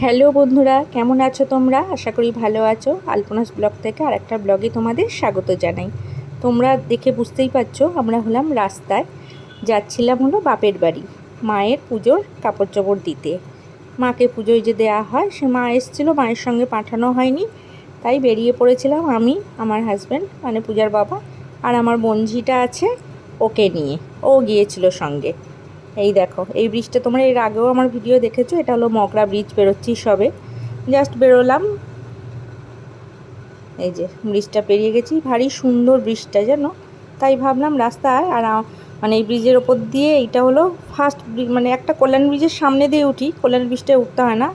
Hello বন্ধুরা, কেমন আছো তোমরা? আশা করি ভালো আছো। আলপনাস ব্লগ থেকে আর একটা ব্লগে তোমাদের স্বাগত জানাই। তোমরা দেখে বুঝতেই পারছ, আমরা হলাম রাস্তায়। যাচ্ছিলাম হলো বাপের বাড়ি, মায়ের পুজোর কাপড় চোপড় দিতে। মাকে পুজোয় যে দেওয়া হয়, সে মা এসেছিল, মায়ের সঙ্গে পাঠানো হয়নি। তাই বেরিয়ে পড়েছিলাম আমি, আমার হাজব্যান্ড মানে পূজার বাবা আর আমার বঞ্জিটা আছে, ওকে নিয়ে। ও গিয়েছিল সঙ্গে। এই দেখো, এই ব্রিজটা তোমরা এর আগেও আমার ভিডিও দেখেছ, এটা হলো মগরা ব্রিজ, বেরোচ্ছি সবে। জাস্ট বেরোলাম। এই যে, ব্রিজটা পেরিয়ে গেছি। ভারী সুন্দর ব্রিজটা, জানো? তাই ভাবলাম রাস্তায় আর মানে এই ব্রিজের ওপর দিয়ে এইটা হলো ফার্স্ট মানে একটা কল্যাণ ব্রিজের সামনে দিয়ে উঠি। কল্যাণ ব্রিজটায় উঠতে হয় না।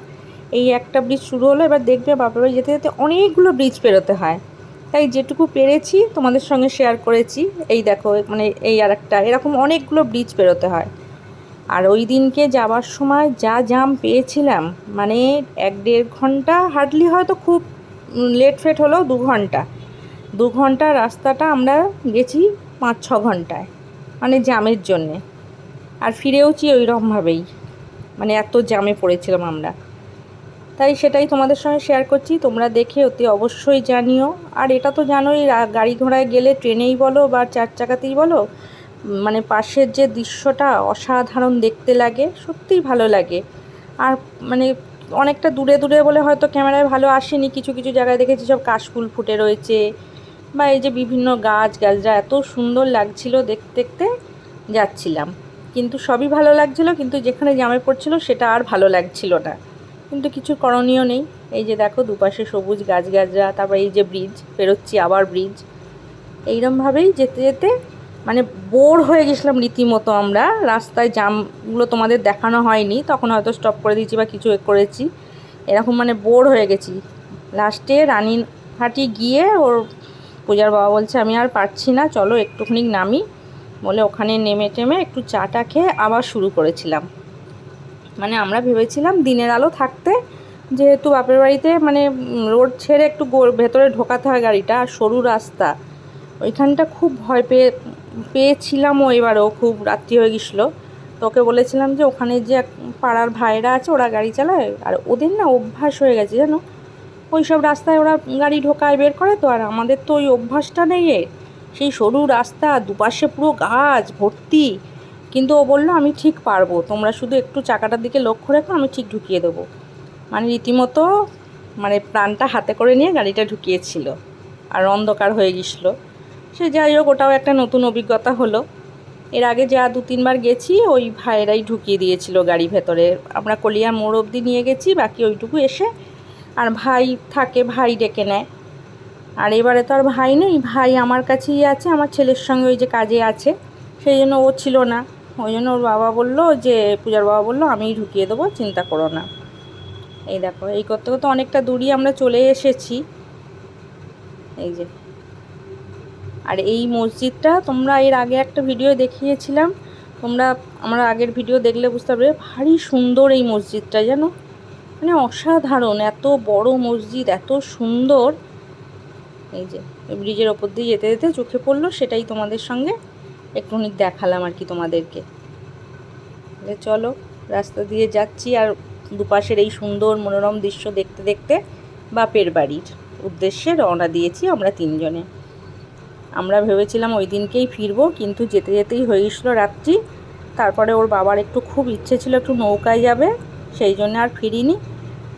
এই একটা ব্রিজ শুরু হলো, এবার দেখবে বাপের বাড়ি যেতে যেতে অনেকগুলো ব্রিজ পেরোতে হয়। তাই যেটুকু পেরেছি তোমাদের সঙ্গে শেয়ার করেছি। এই দেখো মানে এই আর একটা এরকম অনেকগুলো ব্রিজ পেরোতে হয়। আর ওই দিনকে যাওয়ার সময় যা জাম পেয়েছিলাম মানে এক দেড় ঘণ্টা হার্ডলি হয়তো খুব লেট ফেট হলেও দু ঘণ্টা। দু ঘণ্টা রাস্তাটা আমরা গেছি পাঁচ, ছ ঘন্টায় মানে জামের জন্যে। আর ফিরেওছি ওই রকমভাবেই মানে এত জামে পড়েছিলাম আমরা। তাই সেটাই তোমাদের সঙ্গে শেয়ার করছি, তোমরা দেখে অতি অবশ্যই জানিও। আর এটা তো জানোই গাড়ি ঘোড়ায় গেলে ট্রেনেই বলো বা চার চাকাতেই বলো মানে পাশের যে দৃশ্যটা অসাধারণ দেখতে লাগে, সত্যিই ভালো লাগে। আর মানে অনেকটা দূরে দূরে বলে হয়তো ক্যামেরায় ভালো আসেনি, কিছু কিছু জায়গায় দেখেছি সব কাশফুল ফুটে রয়েছে বা এই যে বিভিন্ন গাছ গাছরা এত সুন্দর লাগছিল দেখতে দেখতে যাচ্ছিলাম। কিন্তু সবই ভালো লাগছিল, কিন্তু যেখানে জামে পড়ছিল সেটা আর ভালো লাগছিল না। কিন্তু কিছু করণীয় নেই। এই যে দেখো দুপাশে সবুজ গাছ গাছরা তারপর এই যে ব্রিজ পেরোচ্ছি আবার ব্রিজ এইরমভাবেই যেতে যেতে মানে বোর হয়ে গেছিলাম রীতিমতো আমরা। রাস্তায় জামগুলো তোমাদের দেখানো হয়নি, তখন হয়তো স্টপ করে দিয়েছি বা কিছু করেছি। এরকম মানে বোর হয়ে গেছি। লাস্টে রানীহাটি গিয়ে ওর পূজার বাবা বলছে, আমি আর পারছি না, চলো একটুখানি নামি। বলে ওখানে নেমে টেমে একটু চাটা খেয়ে আবার শুরু করেছিলাম। মানে আমরা ভেবেছিলাম দিনের আলো থাকতে, যেহেতু বাপের বাড়িতে মানে রোড ছেড়ে একটু ভেতরে ঢোকাতে হয় গাড়িটা, আর সরু রাস্তা। ওইখানটা খুব ভয় পেয়ে পেয়েছিলামও এবারেও খুব রাত্রি হয়ে গেছিল। তো ওকে বলেছিলাম যে ওখানে যে পাড়ার ভাইরা আছে, ওরা গাড়ি চালায়। আর ওদের না অভ্যাস হয়ে গেছে, জানো? ওই সব রাস্তায় ওরা গাড়ি ঢোকায় বের করে তো, আর আমাদের তো ওই অভ্যাসটা নেই সেই সরু রাস্তা, দুপাশে পুরো গাছ, ভর্তি। কিন্তু ও বলল, আমি ঠিক পারব। তোমরা শুধু একটু চাকাটার দিকে লক্ষ্য রেখো, আমি ঠিক ঢুকিয়ে দেবো। মানে রীতিমতো মানে প্রাণটা হাতে করে নিয়ে গাড়িটা ঢুকিয়েছিল। আর অন্ধকার হয়ে গেছিল। সে যাই হোক, ওটাও একটা নতুন অভিজ্ঞতা হলো। এর আগে যা দু তিনবার গেছি, ওই ভাইয়েরাই ঢুকিয়ে দিয়েছিল গাড়ি ভেতরে। আমরা কলিয়া মোড় অবধি নিয়ে গেছি, বাকি ওইটুকু এসে আর ভাই থাকে, ভাই ডেকে নেয়। আর এবারে তো আর ভাই নেই, ভাই আমার কাছেই আছে, আমার ছেলের সঙ্গে ওই যে কাজে আছে। সেই জন্য ও ছিল না। ওই জন্য ওর বাবা বলল যে, পূজার বাবা বলল, আমিই ঢুকিয়ে দেবো, চিন্তা করো না। এই দেখো, এই করতে করতে অনেকটা দূরই আমরা চলে এসেছি। এই যে। আর এই মসজিদটা তোমরা এর আগে একটা ভিডিও দেখিয়েছিলাম। তোমরা আমরা আগের ভিডিও দেখলে বুঝতে পারবে, ভারী সুন্দর এই মসজিদটা, জানো? মানে অসাধারণ, এত বড় মসজিদ, এত সুন্দর। এই যে ব্রিজের ওপর দিয়ে যেতে যেতে চোখে পড়ল, সেটাই তোমাদের সঙ্গে একটুখানি দেখালাম আর কি তোমাদেরকে। চলো, রাস্তা দিয়ে যাচ্ছি আর দুপাশের এই সুন্দর মনোরম দৃশ্য দেখতে দেখতে বাপের বাড়ির উদ্দেশ্যে রওনা দিয়েছি আমরা তিনজনে। আমরা ভেবেছিলাম ওই দিনকেই ফিরবো, কিন্তু যেতে যেতেই হয়ে গেছিল রাত্রি। তারপরে ওর বাবার একটু খুব ইচ্ছে ছিল একটু নৌকায় যাবে, সেই জন্য আর ফিরিনি।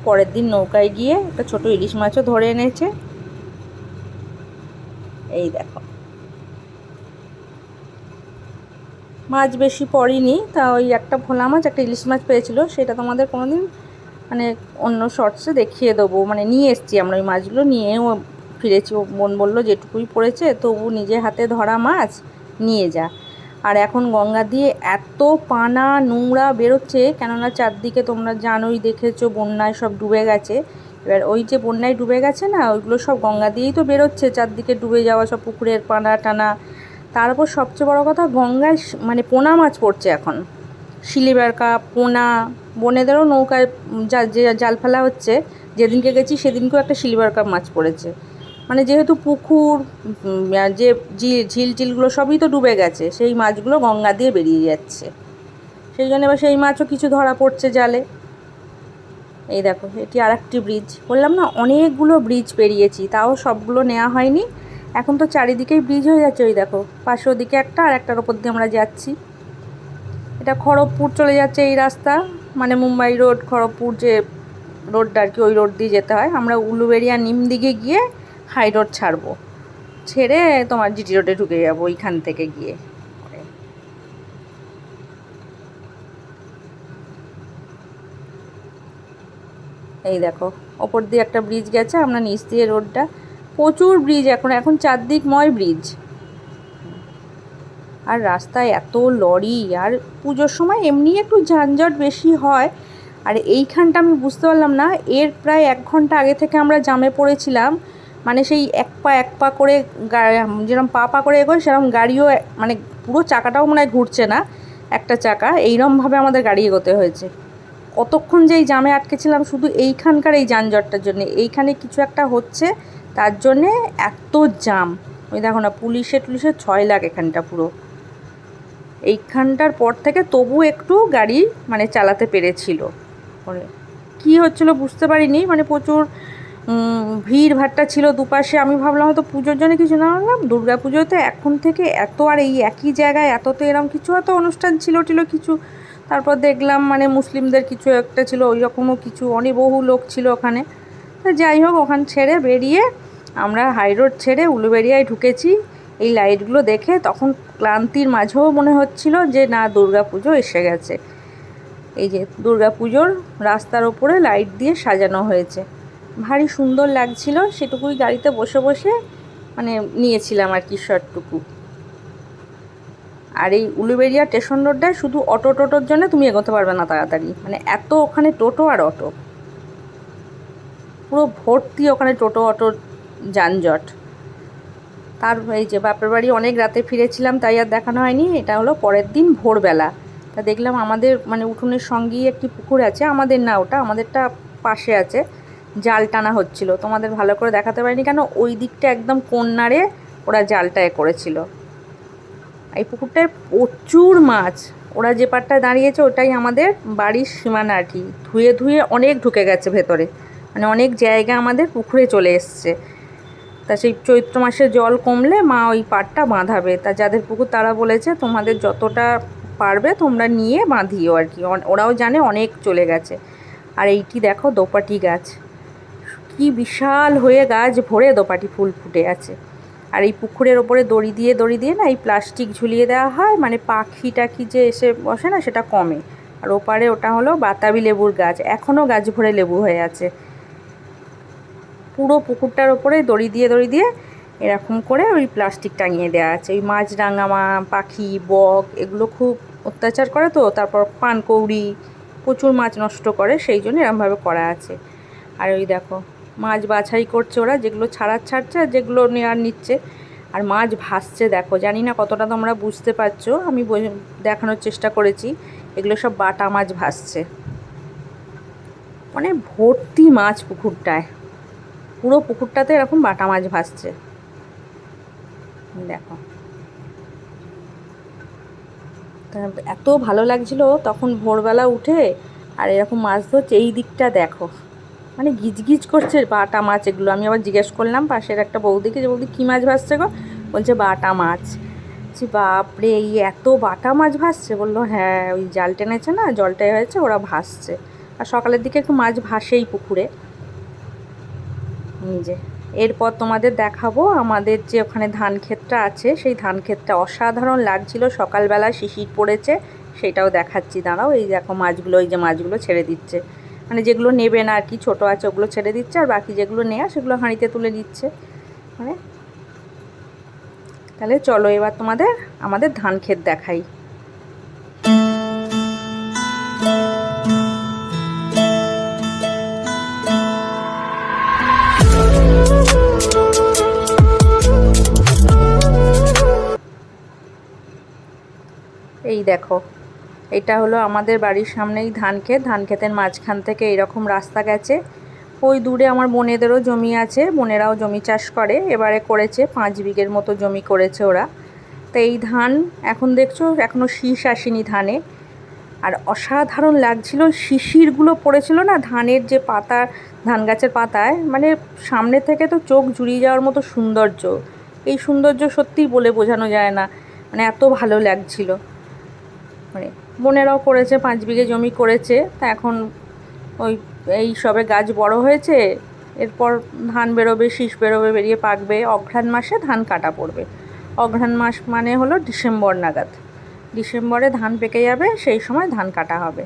পরের দিন নৌকায় গিয়ে একটা ছোটো ইলিশ মাছও ধরে এনেছে। এই দেখো। মাছ বেশি পড়িনি, তা ওই একটা ভোলা মাছ, একটা ইলিশ মাছ পেয়েছিল, সেটা তোমাদের কোনো দিন মানে অন্য শর্টসে দেখিয়ে দেবো। মানে নিয়ে এসছি আমরা ওই মাছগুলো, নিয়েও ফিরেছি। বোন বলল, যেটুকুই পড়েছে, তবু নিজে হাতে ধরা মাছ, নিয়ে যা। আর এখন গঙ্গা দিয়ে এত পানা নোংরা বেরোচ্ছে, কেননা চারদিকে তোমরা জানোই, দেখেছ, বন্যায় সব ডুবে গেছে। এবার ওই যে বন্যায় ডুবে গেছে না, ওইগুলো সব গঙ্গা দিয়েই তো বেরোচ্ছে, চারদিকে ডুবে যাওয়া সব পুকুরের পানা টানা। তারপর সবচেয়ে বড় কথা, গঙ্গায় মানে পোনা মাছ পড়ছে এখন। শিলিবারকা পোনা, বনেদেরও নৌকায় জাল ফেলা হচ্ছে, যেদিনকে গেছি সেদিনকেও একটা শিলিবারকা মাছ পড়েছে। মানে যেহেতু পুকুর যে ঝিল টিলগুলো সবই তো ডুবে গেছে, সেই মাছগুলো গঙ্গা দিয়ে বেরিয়ে যাচ্ছে। সেই জন্য এবার সেই মাছও কিছু ধরা পড়ছে জালে। এই দেখো, এটি আর একটি ব্রিজ বললাম না, অনেকগুলো ব্রিজ পেরিয়েছি, তাও সবগুলো নেওয়া হয়নি। এখন তো চারিদিকেই ব্রিজ হয়ে যাচ্ছে, ওই দেখো, পাশে ওদিকে একটা আর একটার ওপর দিয়ে আমরা যাচ্ছি। এটা খড়গপুর চলে যাচ্ছে এই রাস্তা মানে মুম্বাই রোড, খড়গপুর যে রোডটা আর কি, ওই রোড দিয়ে যেতে হয়। আমরা উলুবেড়িয়া নিম দিকে গিয়ে হাই রোড ছাড়বো। ছেড়ে তোমার জিটি রোডে ঢুকে যাব ওইখান থেকে গিয়ে। এই দেখো, ওপর দিয়ে একটা ব্রিজ গেছে, আমরা নিচ দিয়ে রোডটা। প্রচুর ব্রিজ এখন এখন চারদিকময় ব্রিজ। আর রাস্তায় এত লরি, আর পুজোর সময় এমনি একটু যানজট বেশি হয়। আর এইখানটা আমি বুঝতে পারলাম না, এর প্রায় এক ঘণ্টা আগে থেকে আমরা জামে পড়েছিলাম। মানে সেই এক পা এক পা করে যেরকম পা পা করে এগোয় সেরকম গাড়িও মানে পুরো চাকাটাও মনে হয় ঘুরছে না, একটা চাকা। এইরমভাবে আমাদের গাড়ি এগোতে হয়েছে। কতক্ষণ যে এই জামে আটকেছিলাম, শুধু এইখানকার এই যানজটটার জন্য। এইখানে কিছু একটা হচ্ছে, তার জন্যে এত জাম। ওই দেখো না, পুলিশে টুলিশে ছয় লাখ এখানটা পুরো। এইখানটার পর থেকে তবু একটু গাড়ি মানে চালাতে পেরেছিল। কী হচ্ছিল বুঝতে পারিনি মানে প্রচুর ভিড় ভাট্টা ছিল দুপাশে, আমি ভাবলাম হয়তো পুজোর জন্য কিছু না ভাবলাম দুর্গা পুজোতে এখন থেকে এত আর এই একই জায়গায় এত তো এরকম কিছু হয়তো অনুষ্ঠান ছিল টিল কিছু। তারপর দেখলাম মানে মুসলিমদের কিছু একটা ছিল, ওই রকমও কিছু অনেক বহু লোক ছিল ওখানে। যাই হোক, ওখান ছেড়ে বেরিয়ে আমরা হাই রোড ছেড়ে উলুবেড়িয়ায় ঢুকেছি। এই লাইটগুলো দেখে তখন ক্লান্তির মাঝেও মনে হচ্ছিল যে না দুর্গা পুজো এসে গেছে। এই যে দুর্গা পুজোর রাস্তার ওপরে লাইট দিয়ে সাজানো হয়েছে। ভারী সুন্দর লাগছিল, সেটুকুই গাড়িতে বসে বসে মানে নিয়েছিলাম আর কি শর্টটুকু। আর এই উলুবেড়িয়া স্টেশন রোডটায় শুধু অটো টোটোর জন্য তুমি এগোতে পারবে না তাড়াতাড়ি। মানে এত ওখানে টোটো আর অটো। পুরো ভর্তি ওখানে টোটো অটোর যানজট। তার এই যে বাপের বাড়ি অনেক রাতে ফিরেছিলাম, তাই আর দেখানো হয়নি। এটা হলো পরের দিন ভোরবেলা। তা দেখলাম আমাদের মানে উঠোনের সঙ্গেই একটি পুকুর আছে। আমাদের না, ওটা আমাদেরটা পাশে আছে। জাল টানা হচ্ছিল। তোমাদের ভালো করে দেখাতে পারিনি কেন? ওই দিকটা একদম কন্যারে ওরা জালটায় করেছিল। এই পুকুরটায় প্রচুর মাছ। ওরা যে পাটটায় দাঁড়িয়েছে ওটাই আমাদের বাড়ির সীমানা আর কি। ধুয়ে ধুয়ে অনেক ঢুকে গেছে ভেতরে। মানে অনেক জায়গা আমাদের পুকুরে চলে এসছে। তা সেই চৈত্র মাসে জল কমলে মা ওই পাটটা বাঁধাবে। তা যাদের পুকুর তারা বলেছে, তোমাদের যতটা পারবে তোমরা নিয়ে বাঁধিও আর কি। ওরাও জানে অনেক চলে গেছে। আর এইটি দেখো দোপাটি গাছ। কি বিশাল হয়ে গাছ ভরে দোপাটি ফুল ফুটে আছে। আর এই পুকুরের ওপরে দড়ি দিয়ে দড়ি দিয়ে না এই প্লাস্টিক ঝুলিয়ে দেওয়া হয় মানে পাখি টাখি যে এসে বসে না সেটা কমে। আর ওপারে ওটা হলো বাতাবি লেবুর গাছ এখনও গাছ ভরে লেবু হয়ে আছে। পুরো পুকুরটার ওপরে দড়ি দিয়ে দড়ি দিয়ে এরকম করে ওই প্লাস্টিক টাঙিয়ে দেওয়া আছে। ওই মাছ মা, পাখি, বক, এগুলো খুব অত্যাচার করে তো, তারপর পানকৌড়ি প্রচুর মাছ নষ্ট করে, সেই জন্য এরমভাবে করা আছে। আর ওই দেখো মাছ বাছাই করছে ওরা, যেগুলো ছাড়ার ছাড়ছে আর যেগুলো নেওয়ার নিচ্ছে। আর মাছ ভাসছে, দেখো, জানি না কতটা তোমরা বুঝতে পারছ, আমি দেখানোর চেষ্টা করেছি, এগুলো সব বাটা মাছ ভাসছে। মানে ভর্তি মাছ পুকুরটায়, পুরো পুকুরটাতে এরকম বাটা মাছ ভাসছে। দেখো। এত ভালো লাগছিল, তখন ভোরবেলা উঠে আর এরকম মাছ ধরছে, এই দিকটা দেখো। মানে গিজগিজ করছে বাটা মাছ এগুলো। আমি আবার জিজ্ঞেস করলাম পাশের একটা বৌদিকে যে, বৌদি, কী মাছ ভাসছে গো? বলছে, বাটা মাছ। বলছি, বাপরে, এই এত বাটা মাছ ভাসছে? বলল হ্যাঁ ওই জাল টেনেছে না, জলটাই হয়েছে, ওরা ভাসছে। আর সকালের দিকে একটু মাছ ভাসেই পুকুরে। নিজে এরপর তোমাদের দেখাবো আমাদের যে ওখানে ধান ক্ষেতটা আছে, সেই ধান ক্ষেতটা অসাধারণ লাগছিল, সকালবেলা শিশির পড়েছে, সেটাও দেখাচ্ছি, দাঁড়াও, এই দেখো মাছগুলো ওই যে মাছগুলো ছেড়ে দিচ্ছে। মানে যেগুলো নেবে না আর কি, ছোটো আছে ওগুলো ছেড়ে দিচ্ছে, আর বাকি যেগুলো নেয়া সেগুলো হাঁড়িতে তুলে দিচ্ছে মানে তাহলে চলো এবার তোমাদের, আমাদের ধান ক্ষেত দেখাই। এই দেখো এটা হলো আমাদের বাড়ির সামনেই ধান ক্ষেত। ধান ক্ষেতের মাঝখান থেকে এরকম রাস্তা গেছে। ওই দূরে আমার বোনেদেরও জমি আছে, বোনেরাও জমি চাষ করে। এবারে করেছে, পাঁচ বিঘের মতো জমি করেছে ওরা। তো এই ধান এখন দেখছ এখনও শীষ আসেনি ধানে। আর অসাধারণ লাগছিল, শিশিরগুলো পড়েছিল না, ধানের যে পাতা, ধান গাছের পাতায়। মানে সামনে থেকে তো চোখ জুড়িয়ে যাওয়ার মতো সৌন্দর্য। এই সৌন্দর্য সত্যিই বলে বোঝানো যায় না। মানে এত ভালো লাগছিল। মানে বোনেরাও করেছে, পাঁচ বিঘে জমি করেছে। তা এখন ওই, এই সবে গাছ বড় হয়েছে, এরপর ধান বেরোবে, শীষ বেরোবে, বেরিয়ে পাকবে। অঘ্রাণ মাসে ধান কাটা পড়বে। অঘ্রাণ মাস মানে হলো ডিসেম্বর নাগাদ। ডিসেম্বরে ধান পেকে যাবে, সেই সময় ধান কাটা হবে।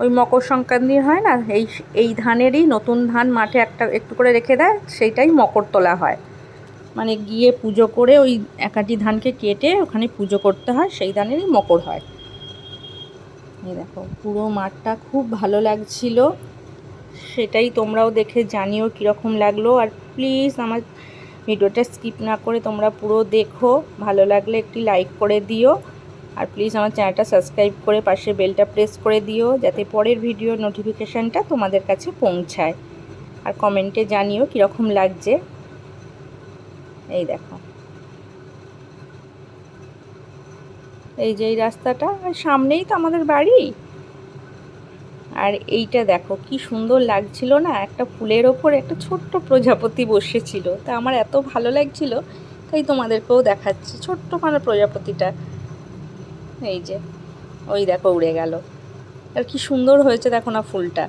ওই মকর সংক্রান্তি হয় না, এই এই ধানেরই নতুন ধান মাঠে একটা, একটু করে রেখে দেয়, সেইটাই মকর তোলা হয়। মানে গিয়ে পুজো করে ওই একাটি ধানকে কেটে ওখানে পুজো করতে হয়, সেই ধানেরই মকর হয়। এই দেখো, পুরো মাঠটা খুব ভালো লাগছিল। সেটাই তোমরাও দেখে জানিও কীরকম লাগল। আর প্লিজ আমার ভিডিওটা স্কিপ না করে তোমরা পুরো দেখো। ভালো লাগলে একটি লাইক করে দিও। আর প্লিজ আমার চ্যানেলটা সাবস্ক্রাইব করে পাশে বেলটা প্রেস করে দিও, যাতে পরের ভিডিও নোটিফিকেশানটা তোমাদের কাছে পৌঁছায়। আর কমেন্টে জানিও কীরকম লাগছে। এই দেখো। এই যে এই রাস্তাটা, আর সামনেই তো আমাদের বাড়ি। আর এইটা দেখো, কি সুন্দর লাগছিল না? একটা ফুলের ওপর একটা ছোট্ট প্রজাপতি বসেছিল। তা আমার এত ভালো লাগছিল, তাই তোমাদেরকেও দেখাচ্ছি। ছোট্ট মানে প্রজাপতিটা। এই যে, ওই দেখো উড়ে গেল। আর কি সুন্দর হয়েছে দেখো না ফুলটা।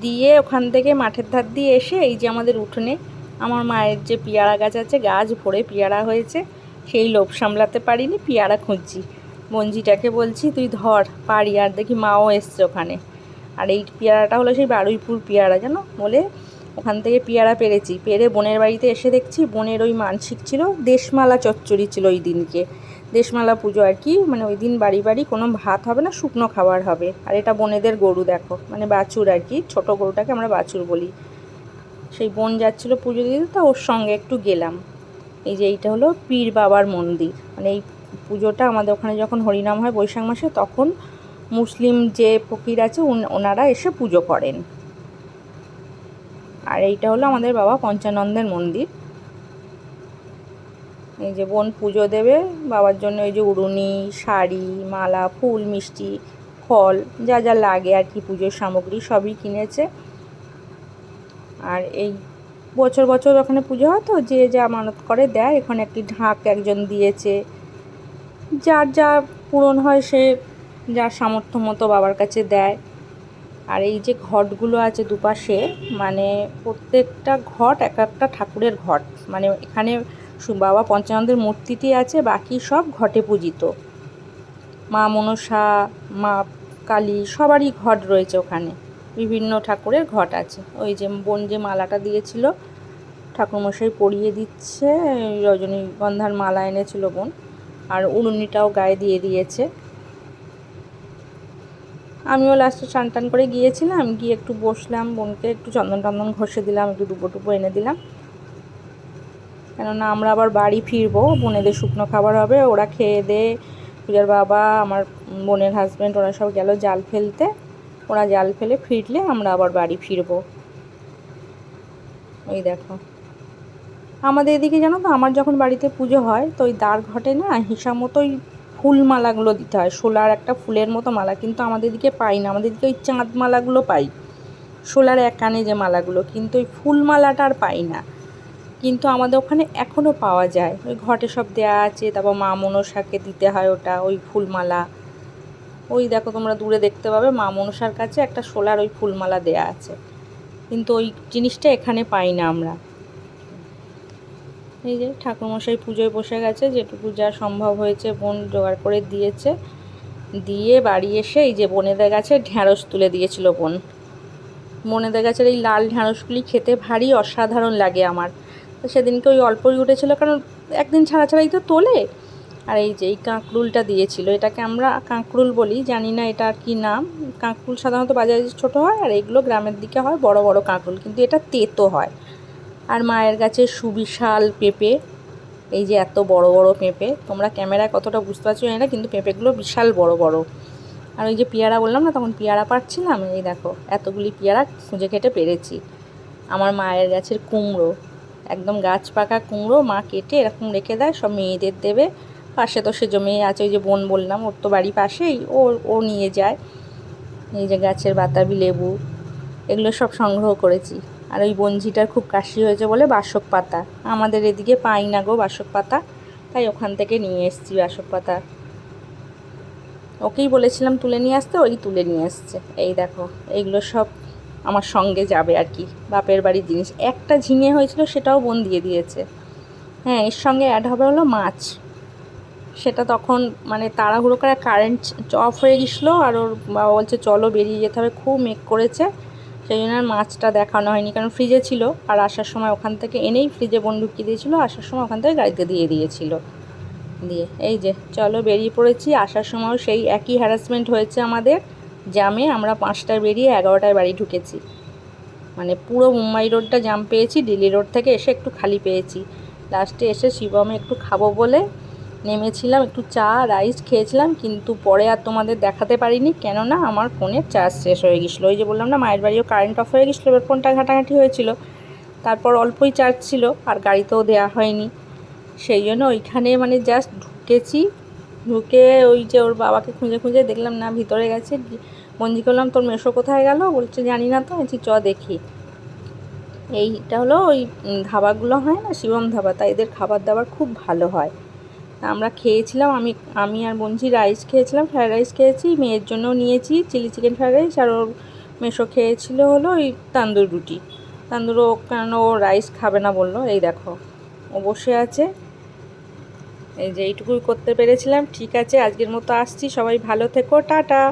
দিয়ে ওখান থেকে মাঠের ধার দিয়ে এসে এই যে আমাদের উঠোনে, আমার মায়ের যে পেয়ারা গাছ আছে, গাছ ভরে পেয়ারা হয়েছে। সেই লোভ সামলাতে পারিনি, পেয়ারা খুঁজছি। মঞ্জিটাকে বলছি, তুই ধর, পারি। আর দেখি মাও এসছে ওখানে। আর এই পেয়ারাটা হলো সেই বারুইপুর পেয়ারা, জানো? বলে ওখান থেকে পেয়ারা পেরেছি। পেরে বোনের বাড়িতে এসে দেখছি বোনের ওই মানসিক ছিল, দেশমালা চচ্চড়ি ছিল ওই দিনকে। দেশমালা পুজো আর কি মানে ওই দিন বাড়ি বাড়ি কোনো ভাত হবে না, শুকনো খাবার হবে। আর এটা বোনেদের গরু, দেখো মানে বাছুর আর কি, ছোট গরুটাকে আমরা বাছুর বলি। সেই বোন যাচ্ছিল পুজো দিতে, তো ওর সঙ্গে একটু গেলাম। এই যে এইটা হলো পীর বাবার মন্দির। মানে এই পুজোটা আমাদের ওখানে যখন হরিনাম হয় বৈশাখ মাসে, তখন মুসলিম যে ফকির আছে ওনারা এসে পুজো করেন। আর এইটা হলো আমাদের বাবা পঞ্চানন্দের মন্দির। এই যে বোন পুজো দেবে, বাবার জন্য এই যে উড়ুনি, শাড়ি, মালা, ফুল, মিষ্টি, ফল, যা যা লাগে আর কি পুজোর সামগ্রী সবই কিনেছে। আর এই বছর বছর ওখানে পুজো হয় তো, যে যা মানত করে দেয়। এখানে একটি ঢাক একজন দিয়েছে। যার যা পূরণ হয় সে যার সামর্থ্য মতো বাবার কাছে দেয়। আর এই যে ঘটগুলো আছে দুপাশে মানে প্রত্যেকটা ঘট এক একটা ঠাকুরের ঘট। মানে এখানে বাবা পঞ্চানন্দের মূর্তিটি আছে, বাকি সব ঘটে পূজিত। মা মনসা, মা কালী, সবারই ঘট রয়েছে ওখানে। বিভিন্ন ঠাকুরের ঘট আছে। ওই যে বোন যে মালাটা দিয়েছিল, ঠাকুরমশাই পরিয়ে দিচ্ছে রজনীগন্ধার মালা এনেছিল বোন, আর উনুনিটাও গায়ে দিয়ে দিয়েছে। আমিও লাস্টে স্নান টান করে গিয়েছিলাম, গিয়ে একটু বসলাম, বোনকে একটু চন্দন টন্দন ঘষে দিলাম, একটু ডুবো টুবো এনে দিলাম। কেননা আমরা আবার বাড়ি ফিরবো, বোনেদের শুকনো খাবার হবে, ওরা খেয়ে দে, পূজার বাবা, আমার বোনের হাজব্যান্ড ওরা সব গেল জাল ফেলতে। ওরা জাল ফেলে ফিরলে আমরা আবার বাড়ি ফিরবো। ওই দেখো। আমাদের এদিকে জানো তো, আমার যখন বাড়িতে পুজো হয়, তো ওই দ্বার ঘটে না, হিসাব মতোই ফুল মালাগুলো দিতে হয়। শোলার একটা ফুলের মতো মালা, কিন্তু আমাদের দিকে পাই না। আমাদের দিকে ওই চাঁদ মালাগুলো পাই। শোলার এক কানে যে মালাগুলো, কিন্তু ওই ফুল মালাটা আর পাই না। কিন্তু আমাদের ওখানে এখনও পাওয়া যায়। ওই ঘটে সব দেওয়া আছে, তারপর মা মনসাকে দিতে হয় ওটা, ওই ফুলমালা ওই দেখো তোমরা দূরে দেখতে পাবে মা মনসার কাছে একটা সোলার ওই ফুলমালা দেয়া আছে। কিন্তু ওই জিনিসটা এখানে পাই না আমরা। এই যে ঠাকুরমশাই পুজোয় বসে গেছে, যেটুকু যা সম্ভব হয়েছে বোন জোগাড় করে দিয়েছে। দিয়ে বাড়ি এসে এই যে বোনেদের গাছে ঢ্যাঁড়স তুলে দিয়েছিল বোন। বোনেদের গাছের এই লাল ঢ্যাঁড়সগুলি খেতে ভারী অসাধারণ লাগে আমার। তো সেদিনকে ওই অল্পই উঠেছিল, কারণ একদিন ছাড়া ছাড়াই তো তোলে। আর এই যে এই কাঁকরুলটা দিয়েছিল, এটাকে আমরা কাঁকরুল বলি, জানি না এটা কি নাম। কাঁকরুল সাধারণত বাজারে ছোটো হয়, আর এইগুলো গ্রামের দিকে হয়, বড় বড় কাঁকরুল, কিন্তু এটা তেতো হয়। আর মায়ের গাছে সুবিশাল পেঁপে, এই যে এত বড় বড় পেঁপে, তোমরা ক্যামেরায় কতটা বুঝতে পারছ না, কিন্তু পেঁপেগুলো বিশাল বড় বড়। আর ওই যে পেয়ারা বললাম না, তখন পেয়ারা পাচ্ছিলাম এই দেখো, এতগুলি পেয়ারা খুঁজে খেটে পেরেছি। আমার মায়ের গাছের কুমড়ো, একদম গাছ পাকা কুমড়ো, মা কেটে এরকম রেখে দেয়, সব মেয়েদের দেবে। পাশে তো সে জমেই আছে, ওই যে বোন বললাম, ওর তো বাড়ি পাশেই ও ও নিয়ে যায়। এই যে গাছের বাতাবি, লেবু, এগুলো সব সংগ্রহ করেছি। আর ওই বঞ্জিটার খুব কাশি হয়েছে বলে বাসক পাতা। আমাদের এদিকে পাই না গো বাসক পাতা, তাই ওখান থেকে নিয়ে এসেছি বাসক পাতা। ওকেই বলেছিলাম তুলে নিয়ে আসতে, ওই তুলে নিয়ে এসছে। এই দেখো, এইগুলো সব আমার সঙ্গে যাবে আর কি, বাপের বাড়ির জিনিস। একটা ঝিঙে হয়েছিল, সেটাও বোন দিয়ে দিয়েছে। হ্যাঁ এর সঙ্গে অ্যাড হবে হলো মাছ। সেটা তখন মানে তাড়াহুড়ো করে কারেন্ট অফ হয়ে গেছিল আর ওর বাবা বলছে, চলো বেরিয়ে যেতে হবে। খুব মেঘ করেছে। সেই জন্য আর মাছটা দেখানো হয়নি, কারণ ফ্রিজে ছিল আর আসার সময় ওখান থেকে এনেই ফ্রিজে বোন ঢুকিয়ে দিয়েছিলো, আসার সময় ওখান থেকে গাড়িতে দিয়ে দিয়েছিল। দিয়ে, এই যে, চলো বেরিয়ে পড়েছি। আসার সময়ও সেই একই হ্যারাসমেন্ট হয়েছে আমাদের। জামে আমরা পাঁচটায় বেরিয়ে এগারোটায় বাড়ি ঢুকেছি। মানে পুরো মুম্বাই রোডটা জাম পেয়েছি, দিল্লি রোড থেকে এসে একটু খালি পেয়েছি। লাস্টে এসে শিবমে একটু খাব বলে নেমেছিলাম, একটু চা, রাইস খেয়েছিলাম, কিন্তু পরে আর তোমাদের দেখাতে পারিনি। কেননা আমার ফোনের চার্জ শেষ হয়ে গেছিল ওই যে বললাম না, মায়ের বাড়িও কারেন্ট অফ হয়ে গেছিল এবার ফোনটা ঘাটাঘাটি হয়েছিল। তারপর অল্পই চার্জ ছিল, আর গাড়িতেও দেওয়া হয়নি। সেই জন্য ওইখানে মানে জাস্ট ঢুকেছি। ঢুকে ওই যে ওর বাবাকে খুঁজে খুঁজে দেখলাম, না, ভিতরে গেছে। বন্দি করলাম, তোর মেশো কোথায় গেল? বলছে, জানি না তো। বলছি, চ, দেখি। এইটা হলো ওই ধাবাগুলো হয় না, শিবম ধাবা, তাই এদের খাবার দাবার খুব ভালো হয়। আমরা খেয়েছিলাম, আমি আমি আর বঞ্জি রাইস খেয়েছিলাম ফ্রায়েড রাইস খেয়েছি, মেয়ের জন্য নিয়েছি চিলি চিকেন ফ্রায়েড রাইস আর ওর মেশো খেয়েছিল হলো ওই তান্দুর রুটি। তান্দুর ও কেন ও রাইস খাবে না বলল, এই দেখো, ও বসে আছে। এই যে এইটুকুই করতে পেরেছিলাম, ঠিক আছে, আজকের মতো আসছি, সবাই ভালো থেকো, টাটা।